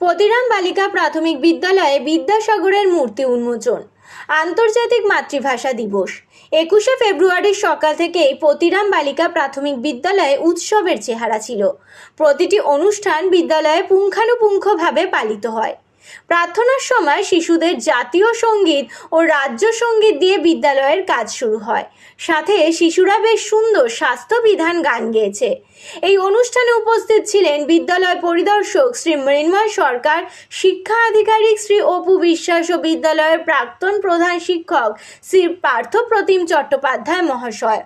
পতিরাম বালিকা প্রাথমিক বিদ্যালয়ে বিদ্যাসাগরের মূর্তি উন্মোচন। আন্তর্জাতিক মাতৃভাষা দিবস। একুশে ফেব্রুয়ারির সকাল থেকেই প্রতিরাম বালিকা প্রাথমিক বিদ্যালয়ে উৎসবের চেহারা ছিল। প্রতিটি অনুষ্ঠান বিদ্যালয়ে পুঙ্খানুপুঙ্খভাবে পালিত হয়। প্রার্থনার সময় শিশুদের জাতীয় সংগীত ও রাজ্য সংগীত দিয়ে বিদ্যালয়ের কাজ শুরু হয়। সাথে শিশুরা বেশ সুন্দর স্বাস্থ্যবিধান গান গেয়েছে। এই অনুষ্ঠানে উপস্থিত ছিলেন বিদ্যালয় পরিদর্শক শ্রী মৃন্ময় সরকার, শিক্ষা আধিকারিক শ্রী অপু বিশ্বাস ও বিদ্যালয়ের প্রাক্তন প্রধান শিক্ষক শ্রী পার্থ প্রতিম চট্টোপাধ্যায় মহাশয়।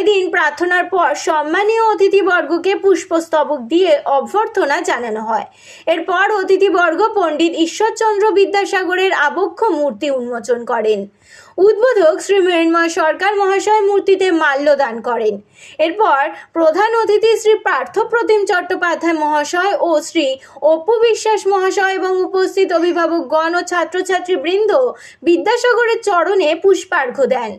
এদিন প্রার্থনার পর সম্মানীয় অতিথিবর্গকে পুষ্পস্তবক দিয়ে অভ্যর্থনা জানানো হয়। এরপর অতিথিবর্গ পণ্ডিত ঈশ্বরচন্দ্র বিদ্যাসাগরের আবক্ষ মূর্তি উন্মোচন করেন। উদ্বোধক শ্রী মৃন্ময় সরকার মহাশয় মূর্তিতে মাল্যদান করেন। এরপর প্রধান অতিথি শ্রী পার্থ প্রতিম চট্টোপাধ্যায় মহাশয় ও শ্রী অপু বিশ্বাস মহাশয় এবং উপস্থিত অভিভাবকগণ ও ছাত্রছাত্রী বৃন্দ বিদ্যাসাগরের চরণে পুষ্পার্ঘ্য দেন।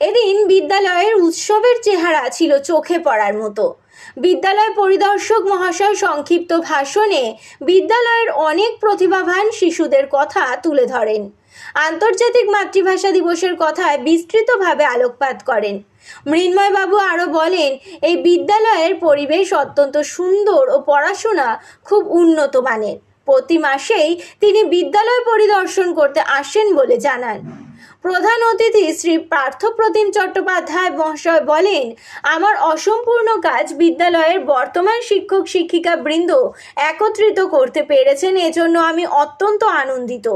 এদিন বিদ্যালয়ের উৎসবের চেহারা ছিল চোখে পড়ার মতো। বিদ্যালয় পরিদর্শক মহাশয় সংক্ষিপ্ত ভাষণে বিদ্যালয়ের অনেক প্রতিভাবান শিশুদের কথা তুলে ধরেন। আন্তর্জাতিক মাতৃভাষা দিবসের কথায় বিস্তৃতভাবে আলোকপাত করেন। মৃন্ময়বাবু আরও বলেন, এই বিদ্যালয়ের পরিবেশ অত্যন্ত সুন্দর ও পড়াশোনা খুব উন্নত মানের। প্রতি মাসেই তিনি বিদ্যালয় পরিদর্শন করতে আসেন বলে জানান। প্রধান অতিথি শ্রী পার্থপ্রতিম চট্টোপাধ্যায় মহাশয় বলেন, আমার অসম্পূর্ণ কাজ বিদ্যালয়ের বর্তমান শিক্ষক শিক্ষিকা বৃন্দ একত্রিত করতে পেরেছেন, এজন্য আমি অত্যন্ত আনন্দিত।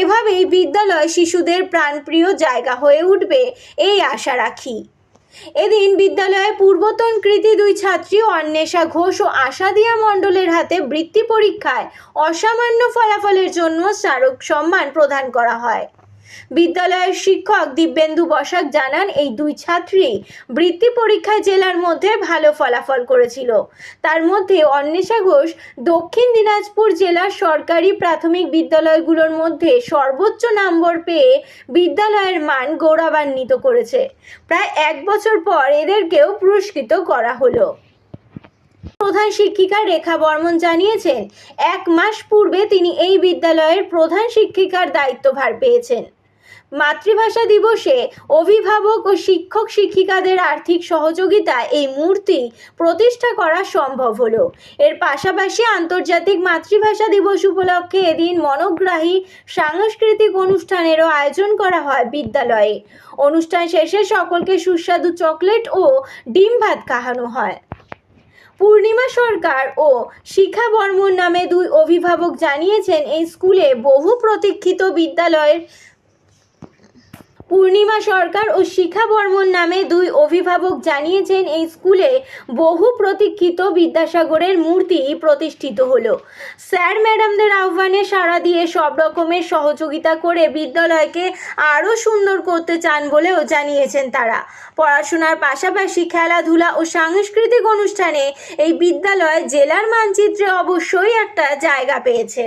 এভাবেই বিদ্যালয় শিশুদের প্রাণপ্রিয় জায়গা হয়ে উঠবে, এই আশা রাখি। এদিন বিদ্যালয়ে পূর্বতন কৃতি দুই ছাত্রী অন্বেষা ঘোষ ও আশাদিয়া মণ্ডলের হাতে বৃত্তি পরীক্ষায় অসামান্য ফলাফলের জন্য স্মারক সম্মান প্রদান করা হয়। বিদ্যালয়ের শিক্ষক দিব্যেন্দু বসাক জানান, এই দুই ছাত্রী বৃত্তি পরীক্ষায় জেলার মধ্যে ভালো ফলাফল করেছিল। তার মধ্যে অন্বেষা ঘোষ দক্ষিণ দিনাজপুর জেলার সরকারি প্রাথমিক বিদ্যালয়গুলোর মধ্যে সর্বোচ্চ নম্বর পেয়ে বিদ্যালয়ের মান গৌরবান্বিত করেছে। প্রায় এক বছর পর এদেরকেও পুরস্কৃত করা হলো। প্রধান শিক্ষিকা রেখা বর্মন জানিয়েছেন, এক মাস পূর্বে তিনি এই বিদ্যালয়ের প্রধান শিক্ষিকার দায়িত্বভার পেয়েছেন। মাতৃভাষা দিবসে অভিভাবক ও শিক্ষক শিক্ষিকাদের আর্থিক সহযোগিতা এই মূর্তি প্রতিষ্ঠা করা সম্ভব হলো। এর পাশাপাশি আন্তর্জাতিক মাতৃভাষা দিবস উপলক্ষে এদিন মনোগ্রাহী সাংস্কৃতিক অনুষ্ঠানেরও আয়োজন করা হয় বিদ্যালয়ে। অনুষ্ঠান শেষে সকলকে সুস্বাদু চকলেট ও ডিম ভাত খাওয়ানো হয়। পূর্ণিমা সরকার ও শিখা বর্মন নামে দুই অভিভাবক জানিয়েছেন, এই স্কুলে বহু প্রতীক্ষিত বিদ্যালয়ের পূর্ণিমা সরকার ও শিখা বর্মন নামে দুই অভিভাবক জানিয়েছেন, এই স্কুলে বহু প্রতীক্ষিত বিদ্যাসাগরের মূর্তি প্রতিষ্ঠিত হলো। স্যার ম্যাডামদের আহ্বানে সাড়া দিয়ে সব রকমের সহযোগিতা করে বিদ্যালয়কে আরও সুন্দর করতে চান বলেও জানিয়েছেন তারা। পড়াশোনার পাশাপাশি খেলাধুলা ও সাংস্কৃতিক অনুষ্ঠানে এই বিদ্যালয় জেলার মানচিত্রে অবশ্যই একটা জায়গা পেয়েছে।